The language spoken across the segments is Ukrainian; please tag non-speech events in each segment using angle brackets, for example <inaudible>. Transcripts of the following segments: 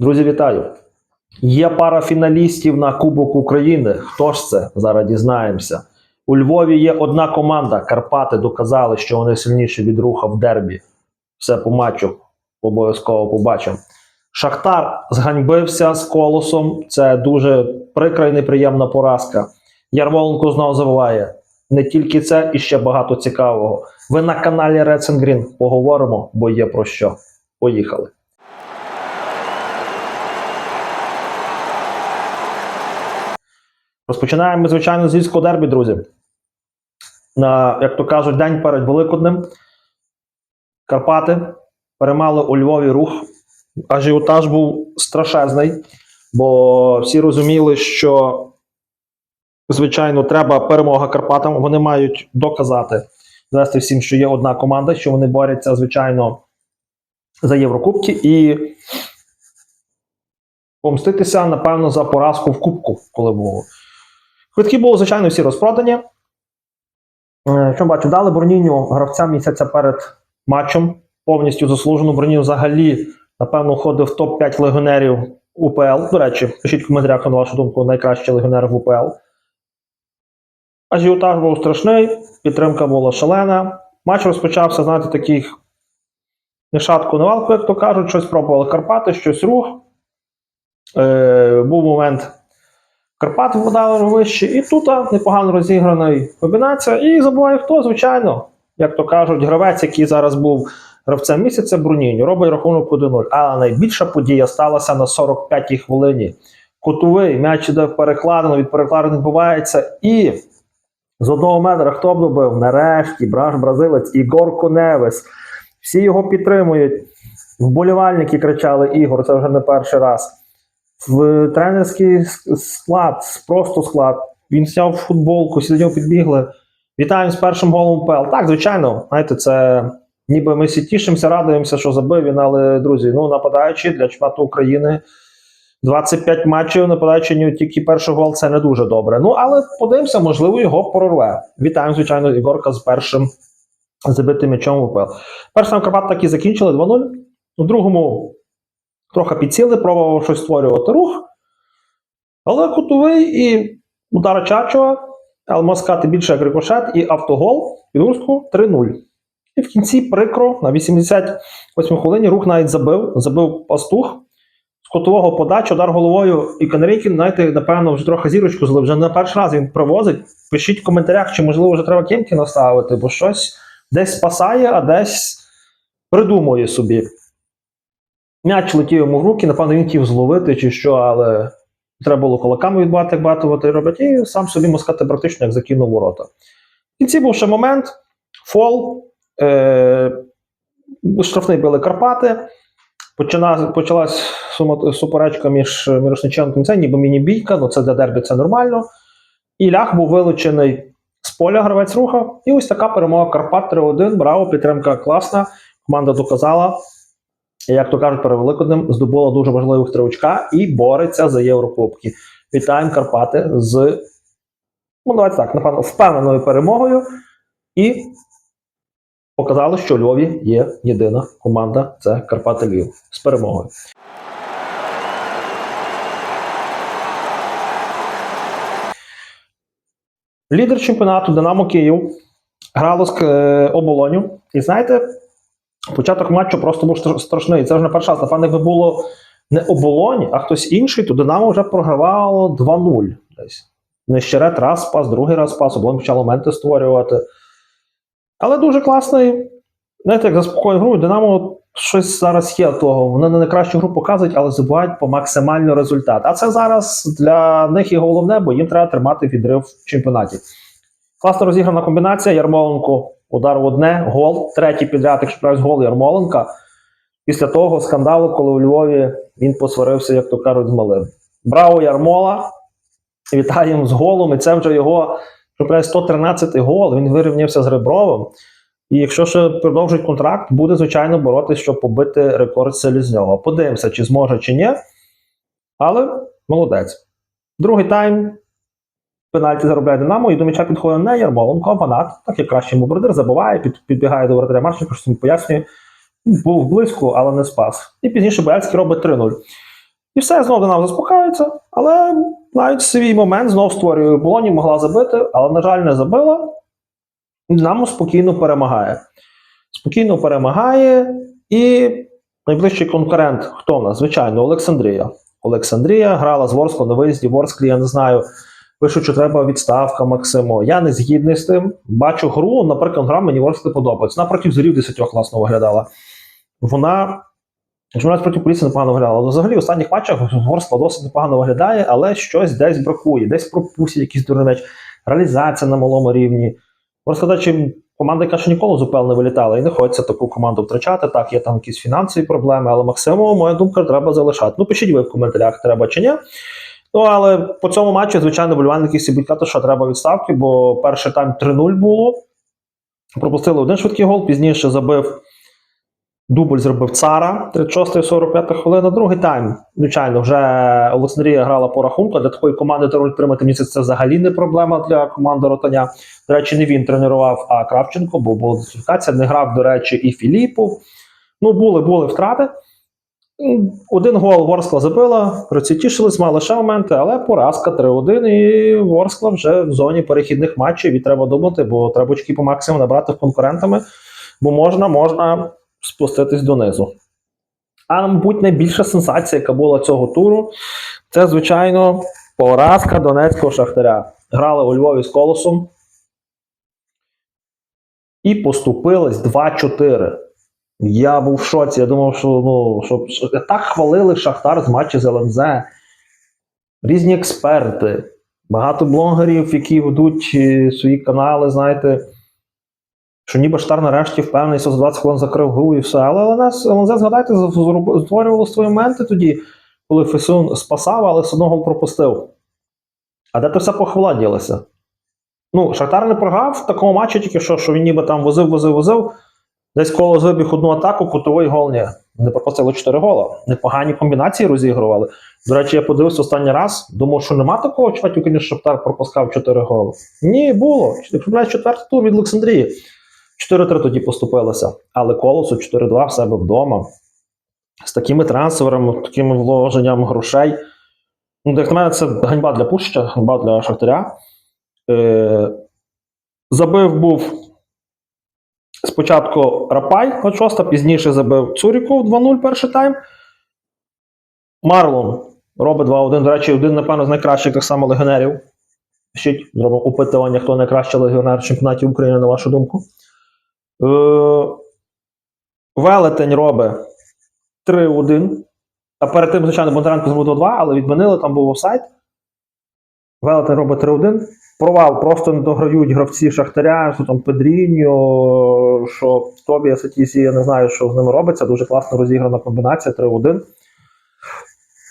Друзі, вітаю! Є пара фіналістів на Кубок України. Хто ж це? Зараз дізнаємося. У Львові є одна команда. Карпати доказали, що вони сильніші від руха в дербі. Все по матчу обов'язково побачимо. Шахтар зганьбився з колосом. Це дуже прикра і неприємна поразка. Ярмоленко знову забуває. Не тільки це, і ще багато цікавого. Ви на каналі Reds Green поговоримо, бо є про що. Поїхали. Розпочинаємо, звичайно, з львівського дербі, друзі. На, як то кажуть, день перед Великоднем. Карпати перемали у Львові рух. Ажіотаж був страшезний, бо всі розуміли, що, звичайно, треба перемога Карпатам. Вони мають доказати, довести всім, що є одна команда, що вони борються, звичайно, за Єврокубки і помститися, напевно, за поразку в Кубку, коли було. Квитки були, звичайно, всі розпродані. Е, Що бачу, дали Броніню гравця місяця перед матчем. Повністю заслужено. Броніню взагалі, напевно, входив в топ-5 легіонерів УПЛ. До речі, пишіть в коментарях на вашу думку, найкращий легіонер в УПЛ. Ажіотаж був страшний, підтримка була шалена. Матч розпочався, знаєте, таких не шатку не валку, як то кажуть, щось пробували Карпати, щось рух. Е, був момент. Карпат вгадали вище, і тут непогано розіграна комбінація. І забуває хто, звичайно, як то кажуть, гравець, який зараз був гравцем місяця Бруніньо, робить рахунок 1-0. Але найбільша подія сталася на 45-й хвилині. Кутовий м'яч іде в перекладину, від перекладини відбувається. І з одного метра хто б добив? Нарешті браш бразилець Ігор Коневес. Всі його підтримують. Вболівальники кричали Ігор, це вже не перший раз в тренерський склад, просто склад. Він зняв футболку, всі до нього підбігли. Вітаємо з першим голом ПЛ. Так, звичайно, знаєте, це ніби ми всі тішимося, радуємося, що забив він, але друзі, ну нападаючи для чемпіонату України. 25 матчів нападаючи ні тільки перший гол, це не дуже добре. Ну, але подивимося, можливо, його прорве. Вітаємо, звичайно, Ігорка з першим забитим м'ячом в УПЛ. Перший Карпат так і закінчили 2-0. У другому трохи підсіли, пробував щось створювати рух. Але кутовий і удар Чачова, сказати більше як рикошет, і автогол під Урську 3-0. І в кінці прикро на 88 хвилині рух навіть забив, забив пастух. З котового подачі, удар головою і Канарейкін, знаєте, напевно, вже трохи зірочку злив. Вже не перший раз він привозить. Пишіть в коментарях, чи можливо вже треба Кемкіна ставити, бо щось десь спасає, а десь придумує собі. М'яч летів йому в руки, напевно, він хотів зловити чи що, але треба було кулаками відбати, як багато вони роблять, і сам собі можна сказати, практично як закинув ворота. В кінці був ще момент, фол, е- штрафний били Карпати. Почина, почалась суперечка між Мірошниченком і це, ніби міні-бійка, ну це для дербі це нормально. І лях був вилучений з поля гравець руха. І ось така перемога Карпат 3-1. Браво, підтримка класна. Команда доказала, як то кажуть, перед Великоднем здобула дуже важливих три і бореться за Єврокубки. Вітаємо Карпати з, ну давайте так, напевно, впевненою перемогою. І показали, що у Львові є єдина команда це Карпати Львів з перемогою. Лідер чемпіонату Динамо Київ грало з е, оболоню. І знаєте, початок матчу просто був страшний. Це вже не раз. Напевно, якби було не оболонь, а хтось інший, то Динамо вже програвало 2-0 десь. Нещерет раз спас, другий раз спас, оболонь почав моменти створювати. Але дуже класний. Знаєте, як заспокоює гру, Динамо щось зараз є того. Вони не найкращу гру показують, але забувають по максимально результат. А це зараз для них і головне, бо їм треба тримати відрив в чемпіонаті. Класно розіграна комбінація. Ярмоленко удар в одне, гол. Третій підряд, якщо правильно, гол Ярмоленка. Після того скандалу, коли у Львові він посварився, як то кажуть, з малим. Браво, Ярмола! Вітаємо з голом. І це вже його що правильно, 113 гол. Він вирівнявся з Ребровим. І якщо ще продовжить контракт, буде, звичайно, боротися, щоб побити рекорд Селізнього. Подивимося, чи зможе, чи ні. Але молодець. Другий тайм. Пенальті заробляє Динамо, і до м'яча підходить не Ярмоленко, а Ванат, так як кращий бомбардир, забиває, під, підбігає до воротаря Марченко, що йому пояснює. Був близько, але не спас. І пізніше Бояльський робить 3-0. І все, знову Динамо заспокаюється, але навіть свій момент знов створює Болоні, могла забити, але, на жаль, не забила. Динамо спокійно перемагає. Спокійно перемагає. І найближчий конкурент, хто в нас? Звичайно, Олександрія. Олександрія грала з Ворскло на виїзді. Ворсклі, я не знаю. Пишуть, що треба відставка Максимо. Я не згідний з тим. Бачу гру, наприклад, гра мені Ворскли подобається. Вона проти зорів 10 класно виглядала. Вона. Вона проти поліції непогано виглядала. Але взагалі в останніх матчах Ворскла досить непогано виглядає, але щось десь бракує, десь пропустять якийсь дурний м'яч. Реалізація на малому рівні. Можна сказати, що команда, яка ще ніколи з не вилітала, і не хочеться таку команду втрачати. Так, є там якісь фінансові проблеми, але Максимову, моя думка, треба залишати. Ну, пишіть ви в коментарях, треба чи ні. Ну, але по цьому матчу, звичайно, болівальники всі будуть що треба відставки, бо перший тайм 3-0 було. Пропустили один швидкий гол, пізніше забив дубль, зробив цара 36-45 хвилина. Другий тайм, звичайно, вже Олександрія грала по рахунку. Для такої команди 3 тримати місяць це взагалі не проблема для команди Ротаня. До речі, не він тренував, а Кравченко, бо була дискваліфікація. Не грав, до речі, і Філіпов. Ну, були, були втрати. Один гол Ворскла забила, гравці тішились, мали ще моменти, але поразка 3-1, і Ворскла вже в зоні перехідних матчів, і треба думати, бо треба очки по максимуму набрати конкурентами, бо можна, можна спуститись донизу. А, мабуть, найбільша сенсація, яка була цього туру, це, звичайно, поразка Донецького Шахтаря. Грали у Львові з колосом і поступились 2-4. Я був в шоці. Я думав, що ну що, так хвалили Шахтар з матчу з ЛНЗ. Різні експерти, багато блогерів, які ведуть е, свої канали, знаєте, що ніби Шахтар нарешті впевнений, що за 20 хвилин закрив гру і все. Але ЛНЗ, ЛНЗ згадайте, створювало свої моменти тоді, коли Фесун спасав, але все одно пропустив. А де то все похвала ділася? Ну, Шахтар не програв в такому матчі, тільки що, що він ніби там возив, возив, возив. Десь коло вибіг одну атаку, кутовий гол ні. Не пропустили 4 гола. Непогані комбінації розігрували. До речі, я подивився останній раз, думав, що нема такого чуваків, звісно, Шахтар пропускав 4 голи. Ні, було. Якщо четвертий тур від Олександрії. 4-3 тоді поступилося. Але колосу 4-2 в себе вдома. З такими трансферами, такими вложенням грошей. Ну, як на мене, це ганьба для Пущича, ганьба для Шахтаря. Е, забив був Спочатку Рапай от шоста, пізніше забив Цуріков 2-0 перший тайм. Марлон робить 2-1. До речі, один, напевно, з найкращих так само легіонерів. Пишіть, зробимо опитування, хто найкращий легіонер в чемпіонаті України, на вашу думку. Е, Велетень робить 3-1. А перед тим, звичайно, Бондаренко зробив 2-2, але відмінили, там був офсайд. Велетень робить 3-1. Провал, просто не дограють гравці Шахтаря, що там Педріньо, що Тобі Сатісі, я не знаю, що з ними робиться. Дуже класно розіграна комбінація 3-1.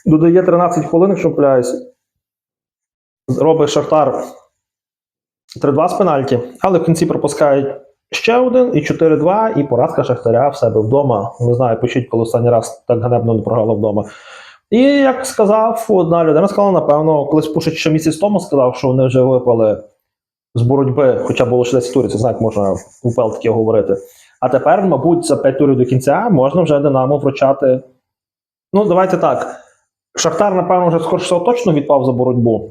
Додає 13 хвилин, якщо помиляюсь. Робить Шахтар 3-2 з пенальті, але в кінці пропускають ще один і 4-2, і поразка Шахтаря в себе вдома. Не знаю, пишіть, коли останній раз так ганебно не програла вдома. І як сказав одна людина, сказала, напевно, колись Пушич ще місяць тому сказав, що вони вже випали з боротьби, хоча було ще 10 турів, це знаєте, можна УПЛ таке говорити. А тепер, мабуть, за 5 турів до кінця можна вже Динамо вручати. Ну, давайте так. Шахтар, напевно, вже скоріше всього точно відпав за боротьбу.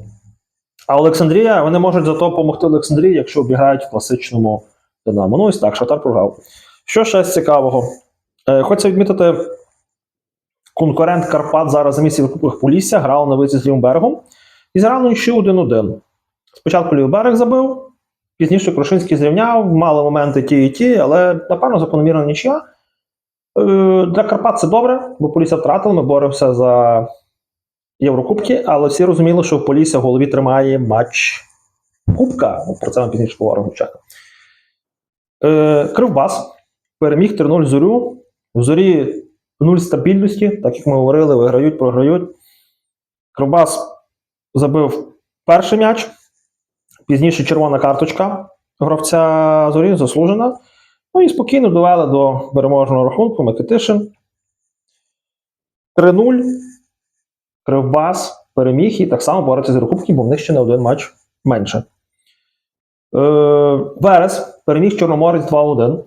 А Олександрія, вони можуть зато допомогти Олександрії, якщо обігають в класичному Динамо. Ну, ось так, Шахтар програв. Що ще з цікавого? Е, Хочеться відмітити. Конкурент Карпат зараз за місці в Кубках Полісся грав на виїзді з лівим берегом і зіграв на ще 1-1. Спочатку лівий берег забив, пізніше Крушинський зрівняв, мали моменти ті і ті, але напевно закономірна нічия. Е, Для Карпат це добре, бо Полісся втратили, ми боремося за Єврокубки, але всі розуміли, що Полісся в голові тримає матч Кубка. Про це ми пізніше поговоримо. Е, Кривбас переміг 3-0 зорю. В зорі нуль стабільності, так як ми говорили, виграють, програють. Кровбас забив перший м'яч, пізніше червона карточка гравця зорі заслужена. Ну і спокійно довели до переможного рахунку Микитишин. 3-0. Кривбас переміг і так само бореться з Єврокубки, бо в них ще не один матч менше. Е, Верес переміг Чорноморець 2-1.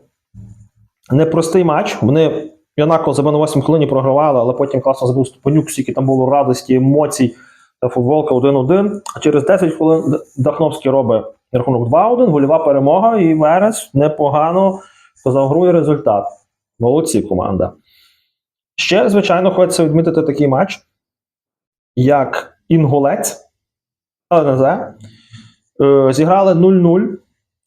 Непростий матч. Вони Янако за на 8 хвилині програвали, але потім класно забув Степанюк, скільки там було радості, емоцій та футболка 1-1. А через 10 хвилин Дахновський робить рахунок 2-1, гольова перемога, і Верес непогано показав гру і результат. Молодці команда. Ще, звичайно, хочеться відмітити такий матч, як Інгулець, ЛНЗ. Е, Зіграли 0-0.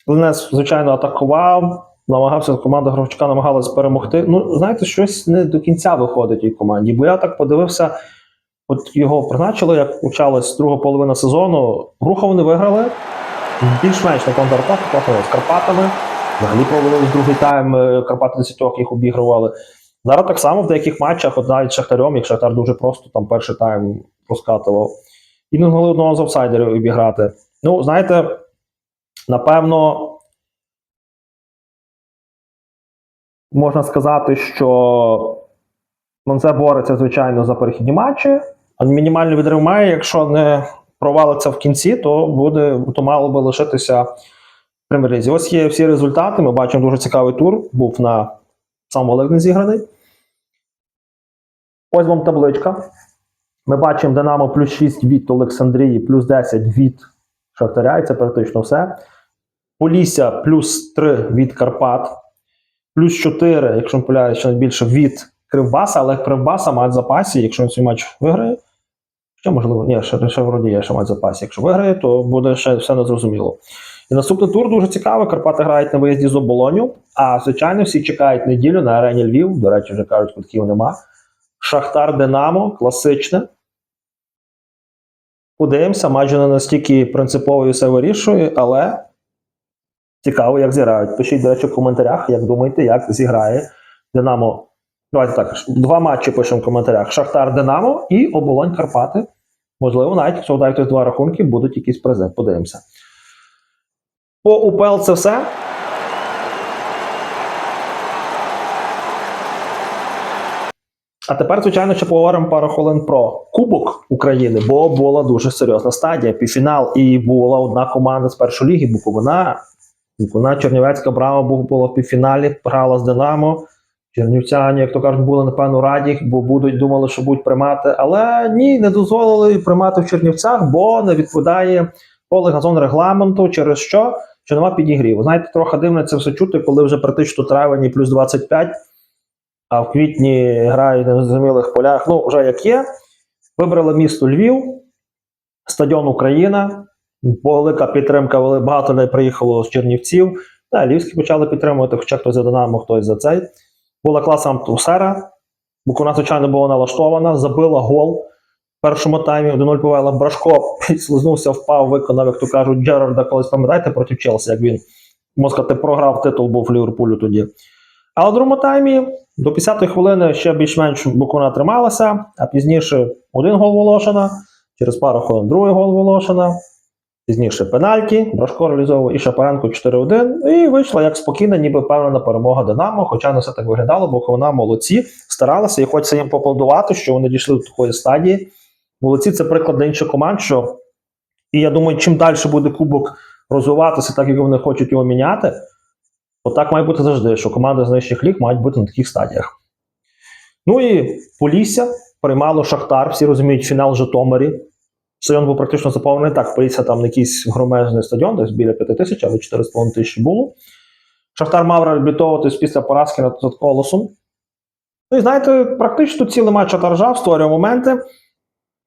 Ленес, звичайно, атакував, намагався, команда Гровчука намагалась перемогти. Ну, знаєте, щось не до кінця виходить тій команді. Бо я так подивився, от його призначили, як почалась друга половина сезону. Груха вони виграли. Більш-менш на контратаку, класно з Карпатами. Взагалі провели другий тайм, е, Карпати 10 їх обігрували. Зараз так само в деяких матчах, от навіть Шахтарем, як Шахтар дуже просто там перший тайм розкатував. І не змогли одного з аутсайдерів обіграти. Ну, знаєте, напевно, можна сказати, що Монце бореться, звичайно, за перехідні матчі, мінімальний відрив має, якщо не провалиться в кінці, то буде то мало би лишитися прем'єр-лізі. Ось є всі результати. Ми бачимо дуже цікавий тур. Був на сам Олег зіграний. Ось вам табличка. Ми бачимо Динамо плюс 6 від Олександрії, плюс 10 від Шахтаря, і це практично все. Полісся плюс 3 від Карпат, плюс 4, якщо помиляюсь, ще більше від Кривбаса, але Кривбаса має в запасі, якщо він цей матч виграє. Ще можливо, ні, ще, ще вроді є, ще має в запасі. Якщо виграє, то буде ще все незрозуміло. І наступний тур дуже цікавий. Карпати грають на виїзді з оболоню. А звичайно, всі чекають неділю на арені Львів. До речі, вже кажуть, квитків нема. Шахтар Динамо, класичне. Подивимося, матч не настільки принциповий і все вирішує, але цікаво, як зіграють. Пишіть, до речі, в коментарях, як думаєте, як зіграє Динамо. Давайте так, два матчі пишемо в коментарях: Шахтар Динамо і Оболонь Карпати. Можливо, навіть якщо вдають два рахунки, будуть якісь призи. Подивимося. По УПЛ це все. А тепер, звичайно, ще поговоримо пару хвилин про Кубок України, бо була дуже серйозна стадія. Півфінал, і була одна команда з першої ліги Буковина. Буковина Чернівецька був була в півфіналі, грала з Динамо. Чернівцяні, як то кажуть, були напевно раді, бо будуть думали, що будуть приймати. Але ні, не дозволили приймати в Чернівцях, бо не відповідає поле газон регламенту, через що що нема підігріву. Знаєте, трохи дивно це все чути, коли вже практично травені плюс 25, а в квітні грають на незрозумілих полях. Ну, вже як є. Вибрали місто Львів, стадіон Україна. Велика підтримка, багато не приїхало з Чернівців. Та, Львівські почали підтримувати, хоча хтось за Динамо, хтось за цей. Була класна атмосфера. Буковина, звичайно, була налаштована, забила гол. В першому таймі 1-0 повела Брашко, <laughs> підслизнувся, впав, виконав, як то кажуть, Джерарда колись пам'ятаєте проти Челсі, як він можна сказати, програв титул був Ліверпулю тоді. А у другому таймі до 50-ї хвилини ще більш-менш Буковина трималася, а пізніше один гол Волошина, через пару хвилин другий гол Волошина. Пізніше пенальті, Брашко реалізовував і Шапаренко 4-1. І вийшла як спокійна, ніби впевнена перемога Динамо. Хоча не все так виглядало, бо вона молодці, старалися і хочеться їм поаплодувати, що вони дійшли до такої стадії. Молодці це приклад для інших команд. Що... І я думаю, чим далі буде кубок розвиватися, так як вони хочуть його міняти, то так має бути завжди, що команди з нижчих ліг мають бути на таких стадіях. Ну і Полісся приймало Шахтар, всі розуміють, фінал Житомирі. Стадіон був практично заповнений. Так, Полісся там якийсь громезний стадіон, десь біля 5 тисяч, але 4,5 тисячі було. Шахтар мав реабілітовуватись після поразки над колосом. Ну і знаєте, практично цілий матч Шахтар створював моменти.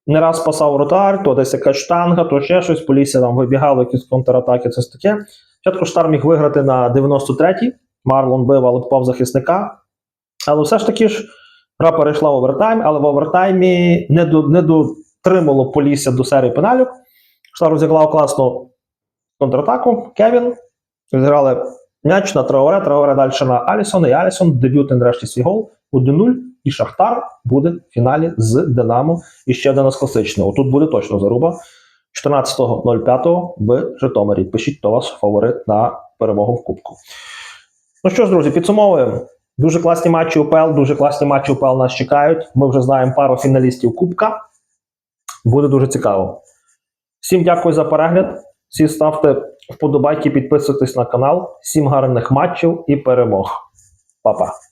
Не раз спасав вратар, то десь якась штанга, то ще щось. Полісся там вибігало, якісь контратаки, це таке. Спочатку Шахтар міг виграти на 93-й. Марлон бив, але попав захисника. Але все ж таки ж гра перейшла в овертайм, але в овертаймі не, до, не дотримало Полісся до серії пеналів. Шахтар розіграв класну контратаку. Кевін. Зіграли м'яч на Траоре, Траоре далі на Алісона. І Алісон дебютний нарешті свій гол 1-0. І Шахтар буде в фіналі з Динамо. І ще один з класичного. Тут буде точно заруба. 14.05 в Житомирі. Пишіть, хто ваш фаворит на перемогу в Кубку. Ну що ж, друзі, підсумовуємо. Дуже класні матчі УПЛ, дуже класні матчі УПЛ нас чекають. Ми вже знаємо пару фіналістів Кубка. Буде дуже цікаво. Всім дякую за перегляд. Всі ставте вподобайки, підписуйтесь на канал. Всім гарних матчів і перемог. Па-па.